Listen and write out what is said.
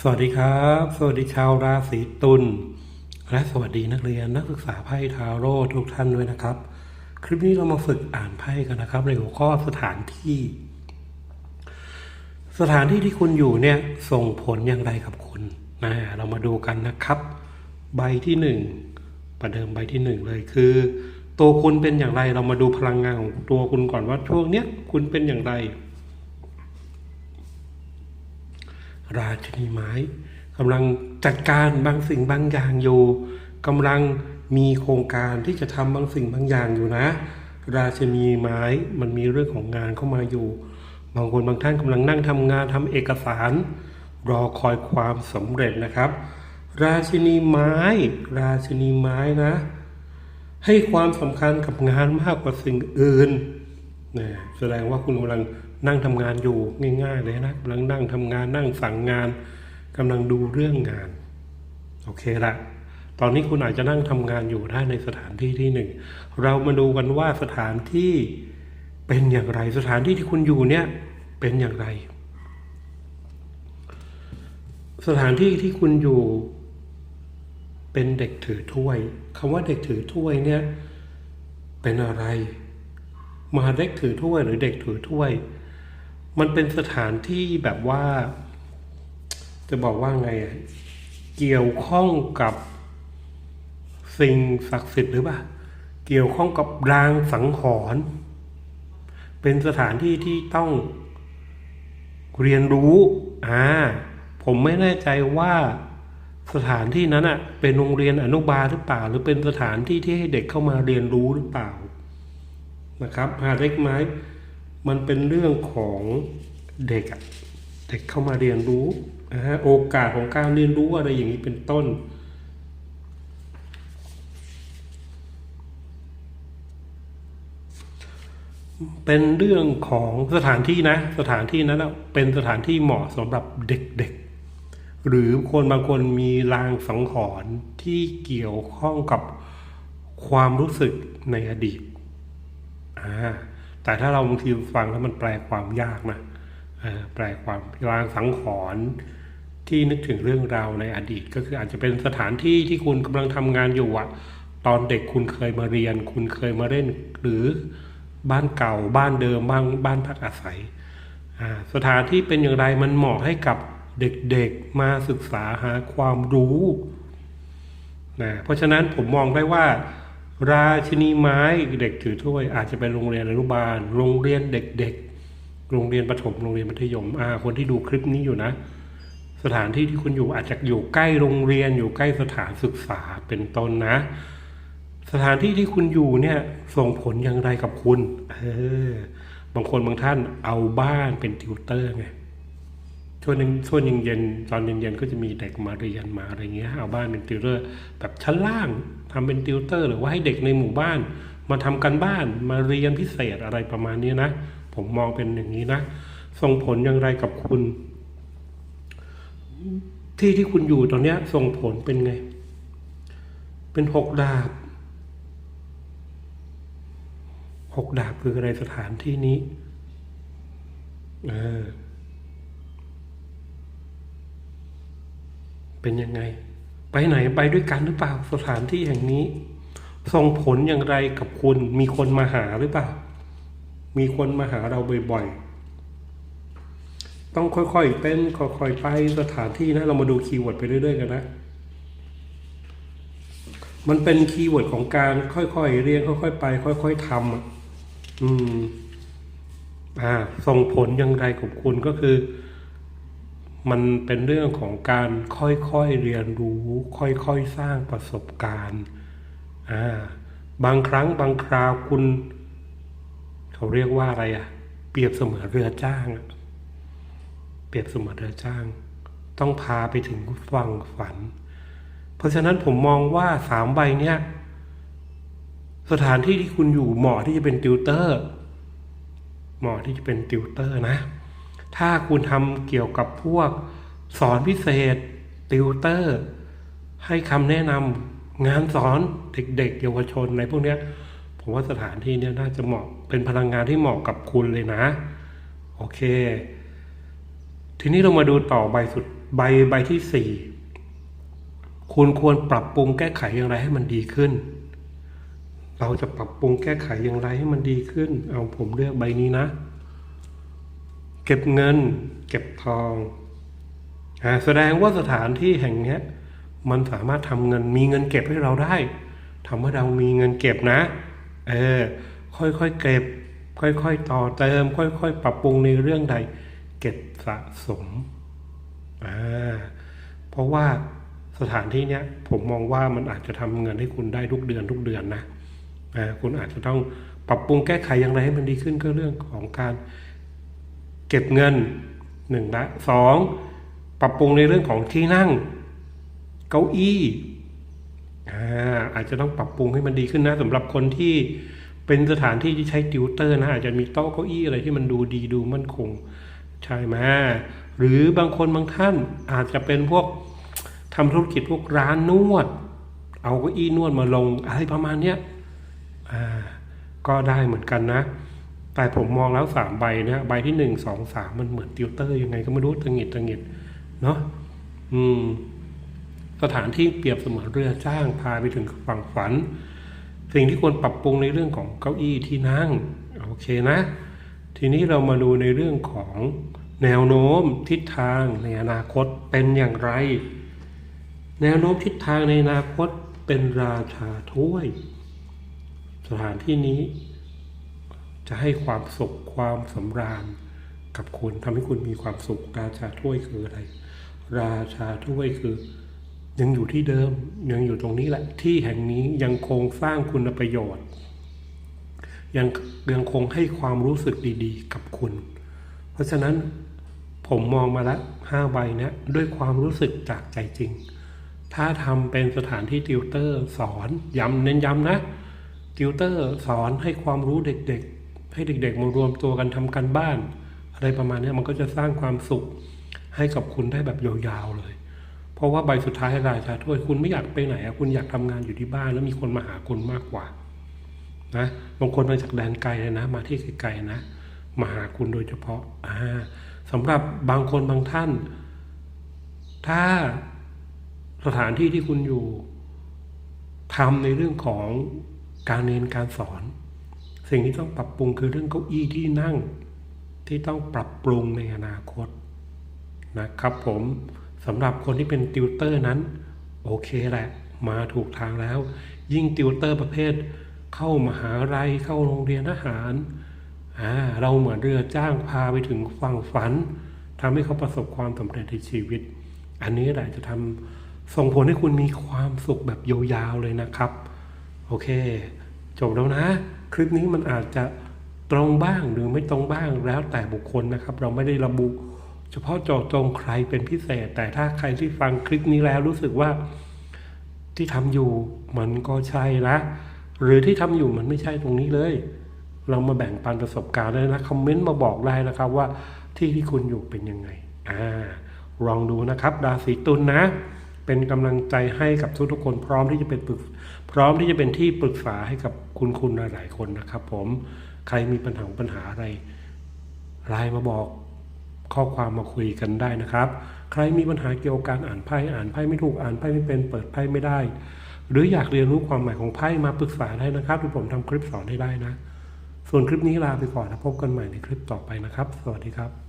สวัสดีครับ สวัสดีชาวราศีตุลและสวัสดีนักเรียนนักศึกษาไพ่ทาโร่ทุกท่านด้วยนะครับ คลิปนี้เรามาฝึกอ่านไพ่กันนะครับ ในหัวข้อสถานที่ สถานที่ที่คุณอยู่เนี่ยส่งผลอย่างไรกับคุณนะเรามาดูกันนะครับ ใบที่หนึ่งประเดิมใบที่หนึ่งเลยคือ ตัวคุณเป็นอย่างไรเรามาดูพลังงานของตัวคุณก่อนว่าช่วงเนี้ยคุณเป็นอย่างไร ราชนีไม้กำลังจัดการบางสิ่งบางอย่างอยู่กำลังมีโครงการที่จะทำบางสิ่งบางอย่างอยู่นะ ราชนีไม้มันมีเรื่องของงานเข้ามาอยู่ บางคนบางท่านกำลังนั่งทำงานทำเอกสาร รอคอยความสำเร็จนะครับ ราชินีไม้ ราชินีไม้นะ ให้ความสำคัญกับงานมากกว่าสิ่งอื่นนะแสดงว่าคุณกำลัง นั่งทำงานอยู่ง่ายๆเลยนะกำลังนั่งทำงานนั่งสั่งงานกำลังดูเรื่องงาน โอเคละตอนนี้คุณอาจจะนั่งทำงานอยู่ได้ในสถานที่ที่หนึ่งเรามาดูกันว่าสถานที่เป็นอย่างไรสถานที่ที่คุณอยู่เนี่ยเป็นอย่างไร สถานที่ที่คุณอยู่ เป็นเด็กถือถ้วยคำว่าเด็กถือถ้วยเนี่ยเป็นอะไร มาเด็กถือถ้วยหรือเด็กถือถ้วย มันเป็นสถานที่แบบว่า จะบอกว่าไงอะเกี่ยวข้องกับสิ่งศักดิ์สิทธิ์หรือเปล่าเกี่ยวข้องกับรางสังหรณ์เป็นสถานที่ที่ต้องเรียนรู้ อ่า ผมไม่แน่ใจว่าสถานที่นั้นอะเป็นโรงเรียนอนุบาลหรือเปล่า หรือเป็นสถานที่ที่ให้เด็กเข้ามาเรียนรู้หรือเปล่า นะครับหาเล็กไม้ มันเป็นเรื่องของเด็กอะเด็กเข้ามาเรียนรู้นะฮะโอกาสของการเรียนรู้อะไรอย่างนี้เป็นต้น เป็นเรื่องของสถานที่นะ สถานที่นั้นนะเป็นสถานที่เหมาะสำหรับเด็กๆ หรือคนบางคนมีลางสังหรณ์ที่เกี่ยวข้องกับความรู้สึกในอดีตอ่า แต่ถ้าเราบางทีฟังแล้วมันแปลความยากนะแปลความรางสังขรณ์ที่นึกถึงเรื่องราวในอดีต ก็คืออาจจะเป็นสถานที่ที่คุณกำลังทำงานอยู่อะตอนเด็กคุณเคยมาเรียน คุณเคยมาเล่น หรือบ้านเก่าบ้านเดิมบ้านบ้านพักอาศัยสถานที่เป็นอย่างไรมันเหมาะให้กับเด็กๆมาศึกษาหาความรู้นะเพราะฉะนั้นผมมองได้ว่า ราชินีไม้เด็กถือถ้วย อาจจะเป็นโรงเรียนอนุบาล โรงเรียนเด็กๆ โรงเรียนประถมโรงเรียนมัธยมอ่าคนที่ดูคลิปนี้อยู่นะ สถานที่ที่คุณอยู่อาจจะอยู่ใกล้โรงเรียนอยู่ใกล้สถานศึกษาเป็นต้นนะ สถานที่ที่คุณอยู่เนี่ยส่งผลอย่างไรกับคุณเออบางคนบางท่านเอาบ้านเป็นติวเตอร์ไง ช่วงนึงช่วงเย็นๆตอนเย็นๆก็จะมีเด็กมาเรียนมาอะไรเงี้ยเอาบ้านเป็นติวเตอร์ แบบชั้นล่างทำเป็นติวเตอร์ หรือว่าให้เด็กในหมู่บ้าน มาทำกันบ้านมาเรียนพิเศษอะไรประมาณนี้นะ ผมมองเป็นอย่างนี้นะส่งผลอย่างไรกับคุณ ที่ที่คุณอยู่ตอนเนี้ยส่งผลเป็นไง เป็นหกดาบหกดาบคืออะไรสถานที่นี้ เออ เป็นยังไง ไปไหนไปด้วยกันหรือเปล่าสถานที่แห่งนี้ ส่งผลอย่างไรกับคุณมีคนมาหาหรือเปล่า มีคนมาหาเราบ่อยๆ ต้องค่อยๆเป็นค่อยๆไปสถานที่นะ เรามาดูคีย์เวิร์ดไปเรื่อยๆกันนะมันเป็นคีย์เวิร์ดของการค่อยๆเรียนค่อยๆไป ค่อย ๆทำอะอืม อ่า ส่งผลอย่างไรกับคุณก็คือ มันเป็นเรื่องของการค่อยๆเรียนรู้ ค่อยๆสร้างประสบการณ์อ่าบางครั้งบางคราวคุณ เขาเรียกว่าอะไรอะเปรียบเสมือนเรือจ้าง เปรียบเสมือนเรือจ้าง ต้องพาไปถึงฝั่งฝัน เพราะฉะนั้นผมมองว่าสามใบเนี้ยสถานที่ที่คุณอยู่เหมาะที่จะเป็นติวเตอร์เหมาะที่จะเป็นติวเตอร์นะ ถ้าคุณทำเกี่ยวกับพวกสอนพิเศษ ติวเตอร์ ให้คำแนะนำงานสอนเด็ก ๆ เยาวชนในพวกนี้ผมว่าสถานที่นี้น่าจะเหมาะเป็นพลังงานที่เหมาะกับคุณเลยนะ โอเค ทีนี้เรามาดูต่อใบสุดใบใบที่สี่คุณควรปรับปรุงแก้ไขอย่างไรให้มันดีขึ้น เราจะปรับปรุงแก้ไขอย่างไรให้มันดีขึ้น เอาผมเลือกใบนี้นะ เก็บเงิน เก็บทองอแสดงว่าสถานที่แห่งนี้มันสามารถทำเงินมีเงินเก็บให้เราได้ทำให้เรามีเงินเก็บนะ เออ ค่อยๆเก็บ ค่อยๆต่อเติม ค่อยๆ ปรับปรุงในเรื่องใด เก็บสะสมอ่าเพราะว่าสถานที่เนี้ยผมมองว่ามันอาจจะทำเงินให้คุณได้ทุกเดือนทุกเดือนนะอ่าคุณอาจจะต้องปรับปรุงแก้ไขอย่างไรให้มันดีขึ้นก็เรื่องของการ เก็บเงินหนึ่งละสองปรับปรุงในเรื่องของที่นั่ง เก้าอี้อ่าอาจจะต้องปรับปรุงให้มันดีขึ้นนะสำหรับคนที่เป็นสถานที่ที่ใช้ติวเตอร์นะอาจจะมีโต๊ะเก้าอี้อะไรที่มันดูดีดูมั่นคงใช่ไหมหรือบางคนบางท่านอาจจะเป็นพวกทำธุรกิจพวกร้านนวด เอาเก้าอี้นวดมาลงอะไรประมาณเนี้ยอ่าก็ได้เหมือนกันนะ แต่ผมมองแล้วสามใบนะใบที่หนึ่งสองสามมันเหมือนติวเตอร์ยังไงก็ไม่รู้ตังหิดตังหิดเนาะอืม สถานที่เปรียบเสมือนเรือจ้างพาไปถึงฝั่งฝัน สิ่งที่ควรปรับปรุงในเรื่องของเก้าอี้ที่นั่ง โอเคนะ ทีนี้เรามาดูในเรื่องของแนวโน้มทิศทางในอนาคตเป็นอย่างไร แนวโน้มทิศทางในอนาคตเป็นราชาถ้วย สถานที่นี้ จะให้ความสุขความสำราญกับคุณทำให้คุณมีความสุข ราชาถ้วยคืออะไร ราชาถ้วยคือ ยังอยู่ที่เดิม ยังอยู่ตรงนี้แหละ ที่แห่งนี้ยังคงสร้างคุณประโยชน์ ยังยังคงให้ความรู้สึกดีๆ กับคุณ เพราะฉะนั้นผมมองมาล้วห้าใบเนี้ยด้วยความรู้สึกจากใจจริง ถ้าทำเป็นสถานที่ติวเตอร์สอนย้ำเน้นย้ำนะติวเตอร์สอนให้ความรู้เด็กๆ ให้เด็กๆมารวมตัวกันทำกันบ้าน อะไรประมาณนี้มันก็จะสร้างความสุขให้กับคุณได้แบบยาวๆเลย เพราะว่าใบสุดท้ายราชาถ้วยคุณไม่อยากไปไหนอะคุณอยากทำงานอยู่ที่บ้านแล้วมีคนมาหาคุณมากกว่านะบางคนมาจากแดนไกลเลยนะ มาที่ไกลๆนะ มาหาคุณโดยเฉพาะอ่าสำหรับบางคนบางท่าน ถ้าสถานที่ที่คุณอยู่ทำในเรื่องของการเรียนการสอน สิ่งที่ต้องปรับปรุงคือเรื่องเก้าอี้ที่นั่ง ที่ต้องปรับปรุงในอนาคตนะครับผมสำหรับคนที่เป็นติวเตอร์นั้น โอเคแหละ มาถูกทางแล้ว ยิ่งติวเตอร์ประเภท เข้ามหาลัยเข้าโรงเรียนทหารอ่าเราเหมือนเรือจ้างพาไปถึงฝั่งฝันทำให้เขาประสบความสำเร็จในชีวิต อันนี้แหละจะทำส่งผลให้คุณมีความสุขแบบยาวๆเลยนะครับ โอเค จบแล้วนะ คลิปนี้มันอาจจะตรงบ้างหรือไม่ตรงบ้างแล้วแต่บุคคลนะครับ เราไม่ได้ระบุ เฉพาะเจาะจงใครเป็นพิเศษ แต่ถ้าใครที่ฟังคลิปนี้แล้วรู้สึกว่าที่ทำอยู่มันก็ใช่ละหรือที่ทำอยู่มันไม่ใช่ตรงนี้เลย เรามาแบ่งปันประสบการณ์เลยนะคอมเมนต์มาบอกได้นะครับว่าที่ที่คุณอยู่เป็นยังไงอ่าลองดูนะครับราศีตุลนะเป็นกำลังใจให้กับทุกๆคนพร้อมที่จะเป็นปรึกพร้อมที่จะเป็นที่ปรึกษาให้กับ คุณคุณหลายคนนะครับ ผมใครมีปัญหาปัญหาอะไรไลน์มาบอกข้อความมาคุยกันได้นะครับ ใครมีปัญหาเกี่ยวกับการอ่านไพ่อ่านไพ่ไม่ถูกอ่านไพ่ไม่เป็นเปิดไพ่ไม่ได้ หรืออยากเรียนรู้ความหมายของไพ่มาปรึกษาได้นะครับที่ผมทำคลิปสอนให้ได้นะ ส่วนคลิปนี้ลาไปก่อนแล้วพบกันใหม่ในคลิปต่อไปนะครับ สวัสดีครับ